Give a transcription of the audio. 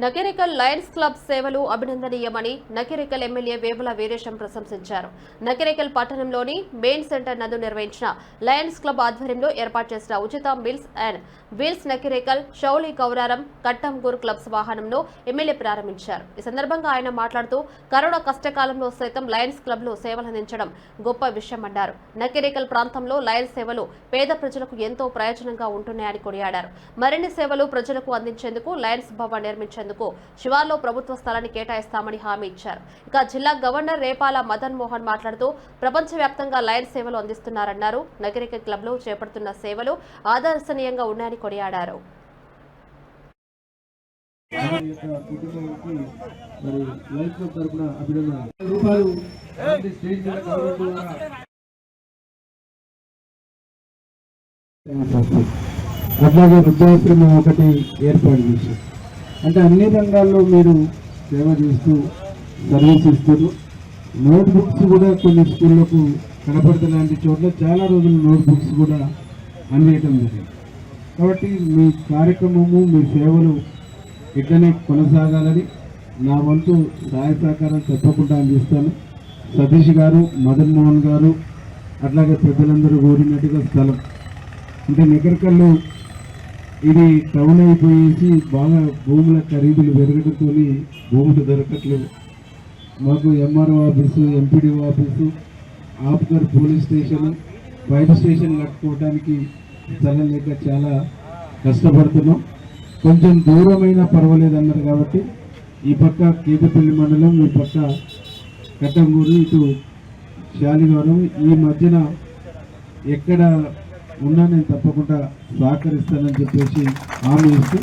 Nakirikal Lions club సేవలు అభినందనీయమని Nakirikal MLA Vemula Veeresham ప్రశంసించారు. నకిరికల్ పట్టణంలోని మెయిన్ సెంటర్ నందు నిర్వహించిన లయన్స్ క్లబ్ ఆధ్వర్యంలో ఏర్పాటు చేసిన ఉచిత మిల్స్ అండ్ వీల్స్ నకిరేకల్ షౌలి కౌరారం కట్టంగూర్ క్లబ్స్ వాహనంను ఎమ్మెల్యే ప్రారంభించారు. ఈ సందర్భంగా ఆయన మాట్లాడుతూ కరోనా కష్టకాలంలో సైతం లయన్స్ క్లబ్లు సేవలందించడం గొప్ప విషయమన్నారు. నకిరేకల్ ప్రాంతంలో లయన్స్ సేవలు పేద ప్రజలకు ఎంతో ప్రయోజనంగా ఉంటున్నాయని కొనియాడారు. మరిన్ని సేవలు ప్రజలకు అందించేందుకు లయన్స్ భవన్ నిర్వహించేందుకు శివార్లో ప్రభుత్వ స్థలాన్ని కేటాయిస్తామని హామీ ఇచ్చారు. ఇక జిల్లా గవర్నర్ రేపాల మదన్ మోహన్ మాట్లాడుతూ ప్రపంచవ్యాప్తంగా లయన్స్ సేవలు అందిస్తున్నారన్నారు. నగరిక క్లబ్లో చేపడుతున్న సేవలు ఆదర్శనీయంగా ఉన్నాయని కొనియాడారు. అట్లాగే వృద్ధాశ్రమం ఒకటి ఏర్పాటు చేశారు. అంటే అన్ని రంగాల్లో మీరు సేవ చేస్తూ సర్వీస్ ఇస్తారు నోట్ బుక్స్ కూడా కొన్ని స్కూళ్ళకు కనపడుతున్న చోట్ల చాలా రోజులు నోట్ బుక్స్ కూడా అందేయటం జరిగింది. కాబట్టి మీ కార్యక్రమము మీ సేవలు ఇట్లనే కొనసాగాలని నా వంతు సహాయ సహకారం తప్పకుండా అందిస్తాను. సతీష్ గారు మదన్ మోహన్ గారు అట్లాగే పెద్దలందరూ కోరినట్టుగా స్థలం. అంటే నికరికల్లో ఇది టౌన్ అయిపోయేసి బాగా భూముల ఖరీదులు పెరగడంతో భూములు దొరకట్లేవు మాకు ఎంఆర్ఓ ఆఫీసు ఎంపీడీఓ ఆఫీసు ఆప్గర్ పోలీస్ స్టేషన్ ఫైర్ స్టేషన్ కట్టుకోవడానికి స్థలం లేక చాలా కష్టపడుతున్నాం. కొంచెం దూరమైన పర్వాలేదు అన్నారు కాబట్టి ఈ పక్క కేతపల్లి మండలం ఈ పక్క కట్టంగూరు ఇటు శాలిగౌరం. ఈ మధ్యన ఎక్కడ ఉన్నా నేను తప్పకుండా సహకరిస్తానని చెప్పేసి హామీ ఇస్తూ